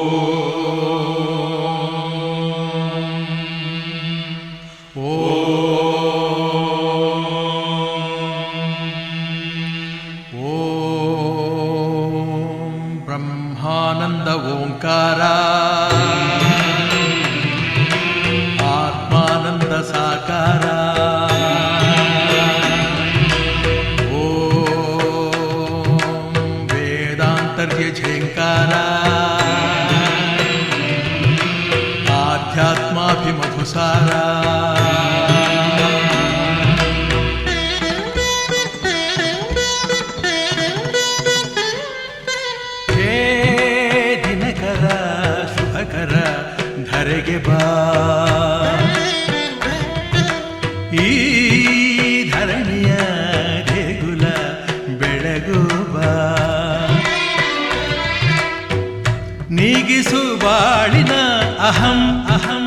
Senhor. ಈ ಧರಣಿಯ ದೇಗುಲ ಬೆಳಗು ಬಾ ನೀಗಿಸು ಬಾಳಿನ ಅಹಂ ಅಹಂ ಅಹಂ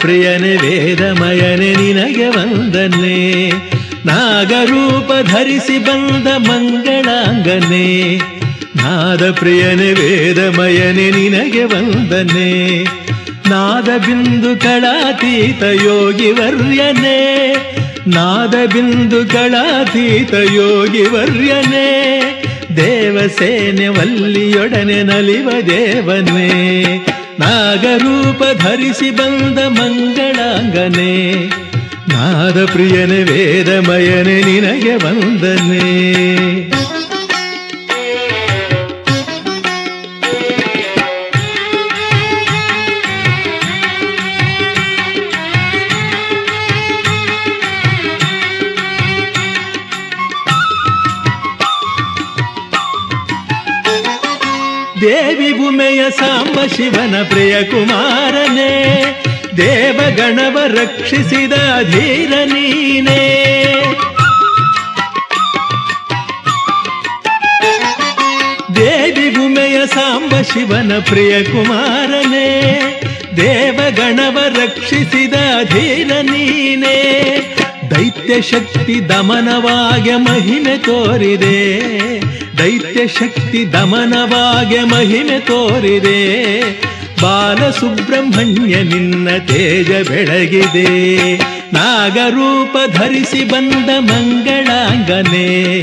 ಪ್ರಿಯನೆ ವೇದಮಯನೆ ನಿನಗೆ ವಂದನೆ. ನಾಗರೂಪ ಧರಿಸಿ ಬಂದ ಮಂಗಳಾಂಗನೆ. ನಾದ ಪ್ರಿಯನೆ ವೇದಮಯನೆ ನಿನಗೆ ವಂದನೆ. ನಾದ ಬಿಂದು ಕಳಾತೀತ ಯೋಗಿ ವರ್ಯನೆ. ನಾದ ಬಿಂದು ಕಳಾತೀತ ಯೋಗಿ ವರ್ಯನೆ. ದೇವಸೇನೆ ವಲ್ಲಿಯೊಡನೆ ನಲಿವ ದೇವನೇ ನಾಗರೂಪ ಧರಿಸಿ ಬಂದ ಮಂಗಳಾಂಗನೆ ನಾದ ಪ್ರಿಯನೆ ವೇದಮಯನೆ ನಿನಗೆ ವಂದನೆ. ಶಿವನ ಪ್ರಿಯ ಕುಮಾರನೇ, ದೇವಗಣವ ರಕ್ಷಿಸಿದ ಧೀರ ನೀನೇ. ದೇವಿ ಭೂಮೆಯ ಸಾಂಬ ಶಿವನ ಪ್ರಿಯ ಕುಮಾರನೇ, ದೇವಗಣವ ರಕ್ಷಿಸಿದ ಧೀರ ನೀನೇ. ದೈತ್ಯ ಶಕ್ತಿ ದಮನವಾಗ ಮಹಿಮೆ ತೋರಿದೆ ದೈತ್ಯ ಶಕ್ತಿ ದಮನವಾಗೆ ಮಹಿಮೆ ತೋರಿದೆ. ಬಾಲ ಸುಬ್ರಹ್ಮಣ್ಯ ನಿನ್ನ ತೇಜ ಬೆಳಗಿದೆ. ನಾಗರೂಪ ಧರಿಸಿ ಬಂದ ಮಂಗಳಾಂಗನೆ.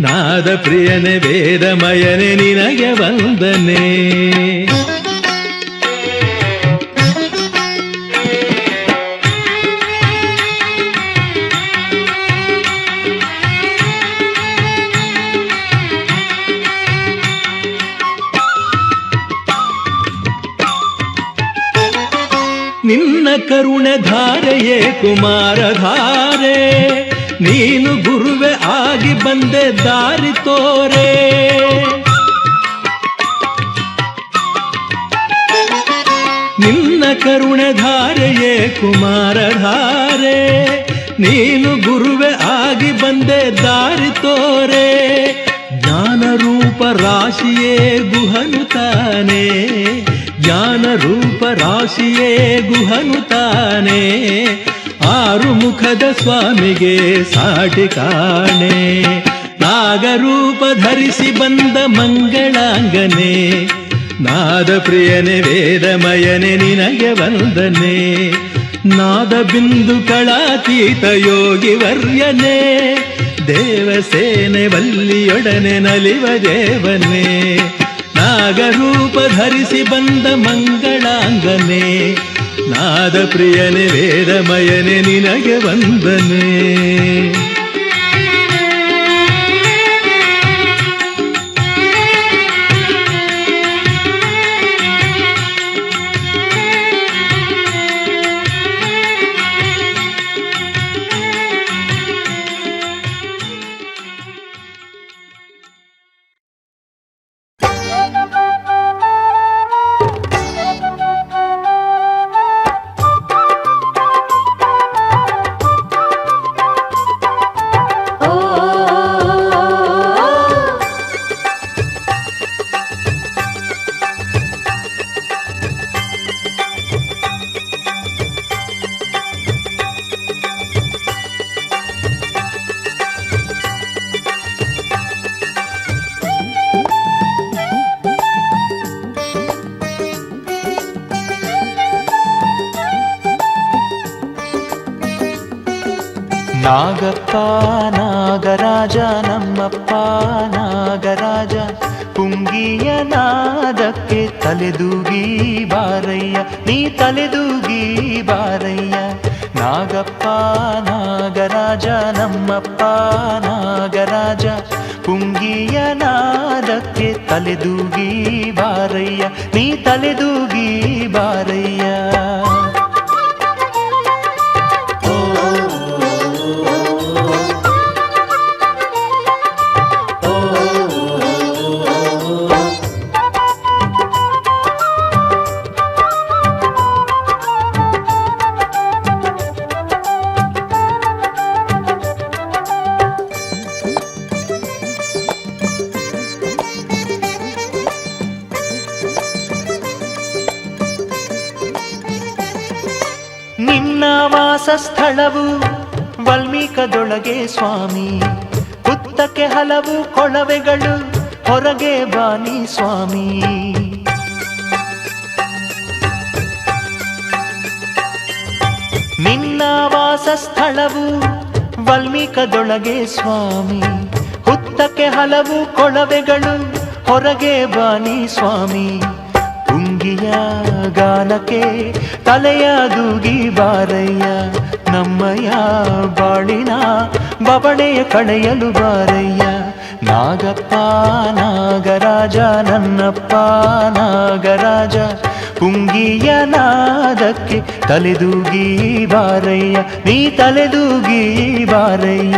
ನಾದ ಪ್ರಿಯನೆ ವೇದಮಯನೆ, ನಿನಗೆ ವಂದನೆ. ನಿನ್ನ ಕರುಣೆ ಧಾರೆಯೇ ಕುಮಾರ ಧಾರೆ, ನೀನು ಗುರುವೆ ಆಗಿ ಬಂದೆ ದಾರಿ ತೋರೆ. ನಿನ್ನ ಕರುಣೆ ಧಾರೆಯೇ ಕುಮಾರ ಧಾರೆ, ನೀನು ಗುರುವೆ ಆಗಿ ಬಂದೆ ದಾರಿ ತೋರೆ. ಜ್ಞಾನ ರೂಪ ರಾಶಿಯೇ ಗುಹನು ತಾನೇ ಜ್ಞಾನ ರೂಪ ರಾಶಿಯೇ ಗುಹನು ತಾನೆ. ಆರು ಮುಖದ ಸ್ವಾಮಿಗೆ ಸಾಟಿ ಕಾಣೆ. ನಾಗರೂಪ ಧರಿಸಿ ಬಂದ ಮಂಗಳಾಂಗನೆ. ನಾದ ಪ್ರಿಯನೆ ವೇದಮಯನೆ, ನಿನಗೆ ವಂದನೆ. ನಾದ ಬಿಂದು ಕಳಾತೀತ ಯೋಗಿ ವರ್ಯನೆ. ದೇವಸೇನೆ, ವಲ್ಲಿಯೊಡನೆ, ನಲಿವ ದೇವನೇ. ನಾಗರೂಪ ಧರಿಸಿ ಬಂದ ಮಂಗಳಾಂಗನೆ. ನಾದ ಪ್ರಿಯನೆ ವೇದಮಯನೆ ನಿನಗೆ ವಂದನೆ. ನಾಗರಾಜ ಪುಂಗಿಯ ನಾದಕ್ಕೆ ತಲೆದೂಗಿ ಬಾರಯ್ಯ, ನೀ ತಲೆದೂಗಿ ಬಾರಯ್ಯ. ನಾಗಪ್ಪ ನಾಗರಾಜ ನಮ್ಮಪ್ಪ ನಾಗರಾಜ, ಪುಂಗಿಯ ನಾದಕ್ಕೆ ತಲೆದೂಗಿ ಬಾರಯ್ಯ, ನೀ ತಲೆದೂಗಿ ಬಾರಯ್ಯ. ವಾಸಸ್ಥಳವು ವಲ್ಮೀಕದೊಳಗೆ ಸ್ವಾಮಿ. ಹುತ್ತಕ್ಕೆ ಹಲವು ಕೊಳವೆಗಳು ಹೊರಗೆ ಬಾನಿ ಸ್ವಾಮಿ. ನಿನ್ನ ವಾಸಸ್ಥಳವು ವಲ್ಮೀಕದೊಳಗೆ ಸ್ವಾಮಿ. ಹುತ್ತಕ್ಕೆ ಹಲವು ಕೊಳವೆಗಳು ಹೊರಗೆ ಬಾನಿ ಸ್ವಾಮಿ. ತುಂಗಿಯ ಗಾನಕ್ಕೆ ತಲೆಯ ದೂಗಿ ಬಾರಯ್ಯ, ನಮ್ಮಯ್ಯ ಬಾಳಿನ ಬಬಣೆಯ ಕಳೆಯಲು ಬಾರಯ್ಯ, ನಾಗಪ್ಪ, ನಾಗರಾಜ, ನನ್ನಪ್ಪ, ನಾಗರಾಜ ಪುಂಗಿಯ ನಾದಕ್ಕೆ ತಲೆದೂಗಿ ಬಾರಯ್ಯ, ನೀ ತಲೆದೂಗಿ ಬಾರಯ್ಯ.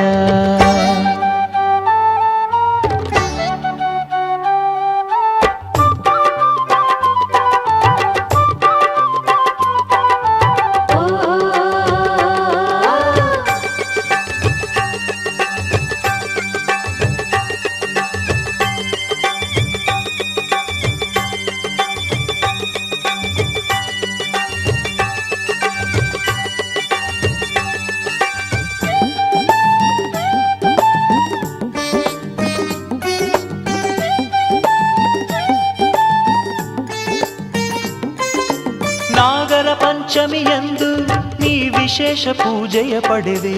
ವಿಶೇಷ ಪೂಜೆಯ ಪಡೆದೆ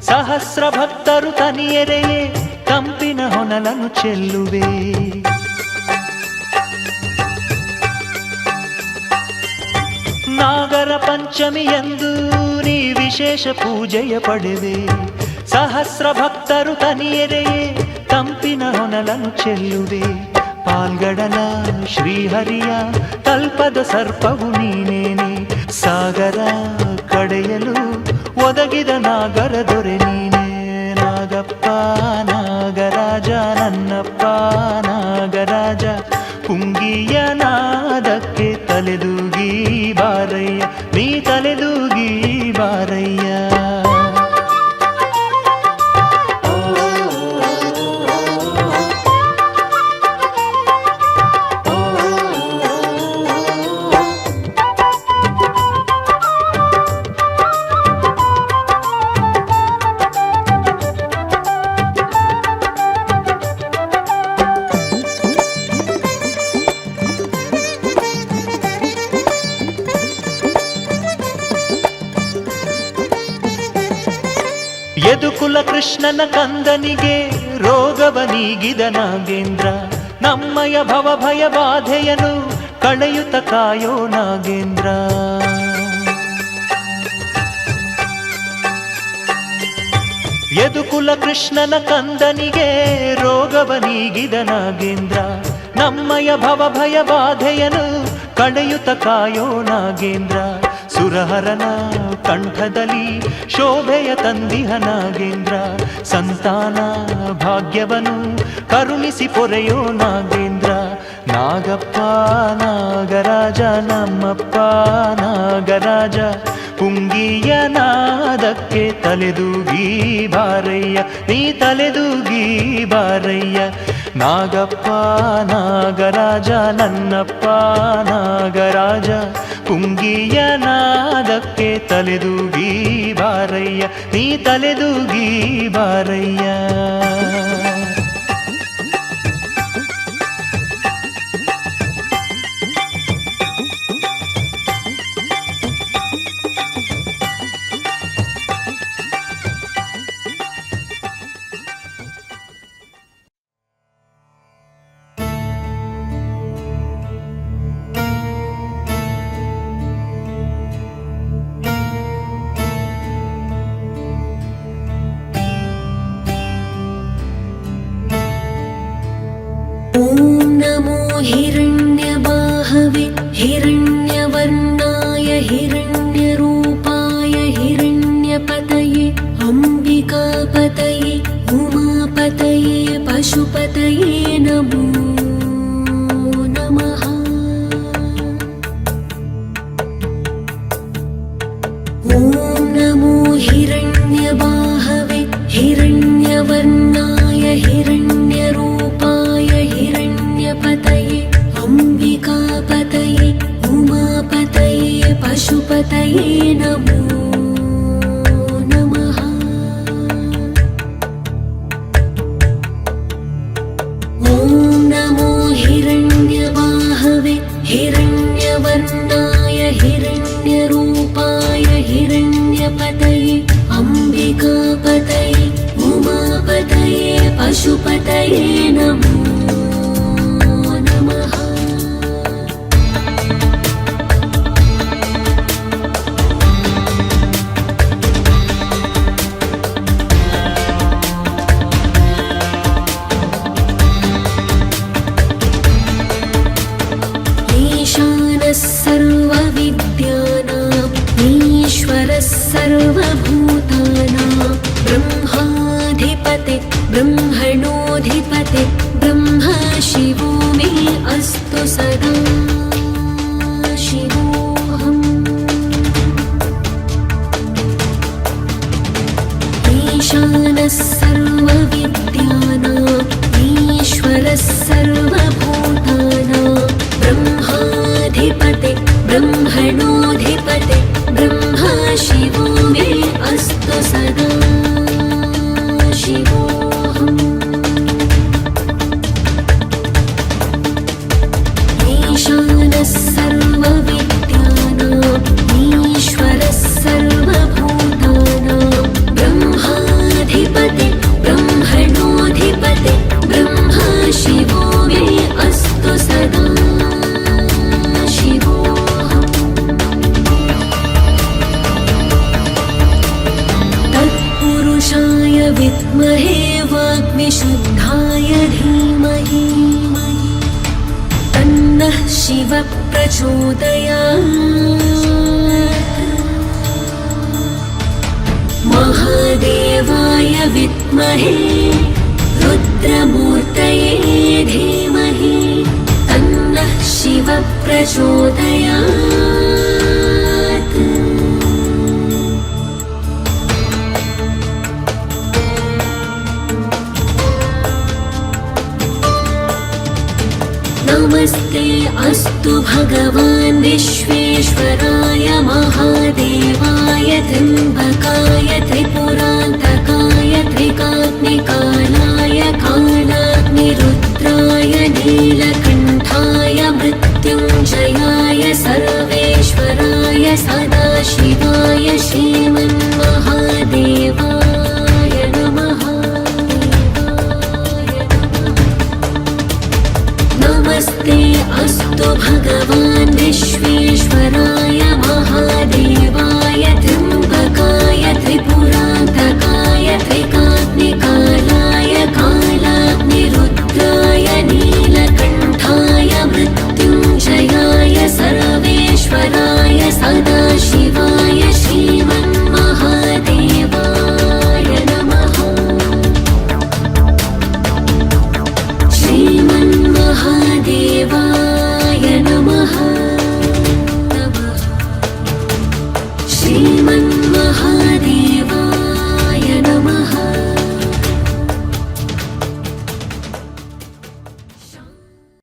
ಸಹಸ್ರ ಭಕ್ತರು ತನಿಯರೆಯೇ ಕಂಪಿನ ಹೊನಲನ್ನು ಚೆಲ್ಲುವೆ ನಾಗರ ಪಂಚಮಿಯಂದು ನೀ ವಿಶೇಷ ಪೂಜೆಯ ಪಡೆದೆ ಸಹಸ್ರ ಭಕ್ತರು ತನಿಯರೆಯೇ ಕಂಪಿನ ಹೊನಲನ್ನು ಚೆಲ್ಲುವೆ ಪಾಲ್ಗಡಲ ಶ್ರೀಹರಿಯ ಕಲ್ಪದ ಸರ್ಪವು ನೀನೇನೆ ಸಾಗರ ಕಡೆಯಲು ಒದಗಿದ ನಾಗರ ದೊರೆ ನೀನೇ. ನಾಗಪ್ಪ, ನಾಗರಾಜ, ನನ್ನಪ್ಪ, ನಾಗರಾಜ ಕುಂಗಿಯ ನಾದಕ್ಕೆ ತಲೆದೂಗಿ ಬಾರಯ್ಯ. ನೀ ತಲೆದೂಗಿ ಬಾರಯ್ಯ. ಯದುಕುಲ ಕೃಷ್ಣನ ಕಂದನಿಗೆ ರೋಗವ ನೀಗಿದ ನಾಗೇಂದ್ರ, ನಮ್ಮಯ ಭವ ಭಯ ಬಾಧೆಯನು ಕಳೆಯುತ್ತ ಕಾಯೋ ನಾಗೇಂದ್ರ. ಯದುಕುಲ ಕೃಷ್ಣನ ಕಂದನಿಗೆ ರೋಗವ ನೀಗಿದ ನಾಗೇಂದ್ರ, ನಮ್ಮಯ ಭವ ಭಯ ಬಾಧೆಯನು ಕಳೆಯುತ್ತ ಕಾಯೋ ನಾಗೇಂದ್ರ. ಸುರಹರನ ಕಂಠದಲ್ಲಿ ಶೋಭೆಯ ತಂದಿಹ ನಾಗೇಂದ್ರ, ಸಂತಾನ ಭಾಗ್ಯವನು ಕರುಣಿಸಿ ಪೊರೆಯೋ ನಾಗೇಂದ್ರ, ನಾಗಪ್ಪ, ನಾಗರಾಜ, ನಮ್ಮಪ್ಪ, ನಾಗರಾಜ ಪುಂಗಿಯ ನಾದಕ್ಕೆ ತಲೆದೂಗಿ ಬಾರಯ್ಯ, ನೀ ತಲೆದೂಗಿ ಬಾರಯ್ಯ ನಾಗಪ್ಪ ನಾಗರಾಜ ನನ್ನಪ್ಪ ನಾಗರಾಜ ಪುಂಗಿಯ ನಾದಕ್ಕೆ ತಲೆದೂಗಿ ಬಾರಯ್ಯ ನೀ ತಲೆದೂಗಿ ಬಾರಯ್ಯ ayrılıp विद्महे रुद्रमूर्तये धीमहि तन्नः शिवप्रचोदया नमस्ते अस्तु भगवान् विश्वेश्वराय महादेवाय त्र्यम्बकाय त्रिपुरान्त ग्निकानाय कालाग्निरुद्राय नीलकण्ठाय मृत्युञ्जयाय सर्वेश्वराय सदाशिवाय श्रीमन्महादेवा